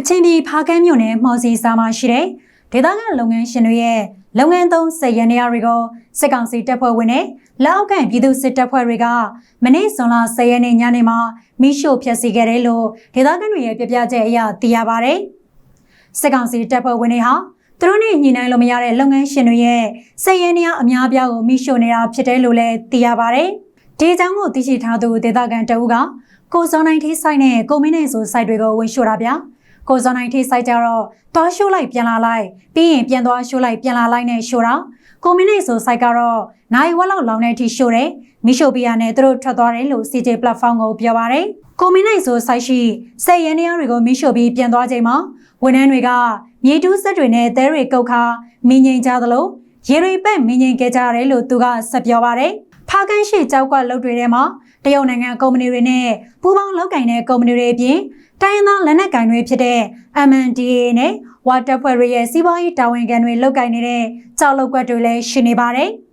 အချင်းပြည်ဖားကန်းမြို့နယ်မော်စီစာမှာရှိတဲ့ဒေသခံလုပ်ငန်းရှင်တွေရဲ့လုပ်ငန်းသုံးစက်ရန်ရာတွေကိုစစ်ကောင်စီတပ်ဖွဲ့ဝင်နဲ့လက်အောက်ခံပြည်သူစစ်တပ်ဖွဲ့တွေကမနေ့ဇွန်လ10ရက်နေ့ညနေမှာမိရှို့ဖျက်ဆီးခဲ့တယ်လို့ဒေသခံတွေရဲ့ပြပြချက်အရသိရပါဗျ။စစ်ကောင်စီတပ်ဖွဲ့ဝင်တွေဟာသူတို့နဲ့ညှိနှိုင်းလို့မရတဲ့လုပ်ငန်းရှင်တွေရဲ့စက်ရန်ရာအများအပြားကိုမိရှို့နေတာဖြစ်တယ်လို့လည်းသိရပါဗျ။ဒီအကြောင်းကိုသိရှိထားသူဒေသခံတအူးကကိုစောနိုင်ထိဆိုင်နဲ့ကိုမင်းနိုင်ဆိုစိုက်တွေကိုဝင်ရှို့တာဗျာ။ ကိုစောနိုင်ထိဆိုင်ကြတော့တွားရှို့လိုက်ပြန်လာလိုက်ပြီးရင်ပြန်သွားရှို့လိုက်ပြန်လာလိုက်နဲ့ရှို့တာကိုမင်းနိုင်ဆိုစိုက်ကတော့နိုင်ဝက်လောက်လောင်တဲ့အထိရှို့တယ်မိရှို့ပြရနဲ့သူတို့ထွက်သွားတယ်လို့ CJ platform ကိုပြောပါတယ်ကိုမင်းနိုင်ဆိုစိုက်ရှိစက်ရန်နေရတွေကိုမိရှို့ပြီးပြန်သွားချိန်မှာဝန်ထမ်းတွေကမြေတူးစက်တွေနဲ့သဲတွေကုတ်ခါမင်းငိန်ကြသလိုရေတွေပက်မင်းငိန်ခဲ့ကြရတယ်လို့သူကဆက်ပြောပါတယ် ဖားကန်းရှိကြောက်ကလုတ်တွေထဲမှာတရုတ်နိုင်ငံကုမ္ပဏီတွေနဲ့ပူးပေါင်းလုပ်ကိုင်တဲ့ကုမ္ပဏီတွေအပြင်တိုင်းရင်းသားလက်နက်ကိုင်တွေဖြစ်တဲ့ MNDAA နဲ့ဝါတပ်ဖွဲ့တွေရဲ့စီးပွားရေးတာဝန်ခံတွေလုပ်ကိုင်နေတဲ့ကြောက်လုတ်ကွက်တွေလည်းရှိနေပါတယ်။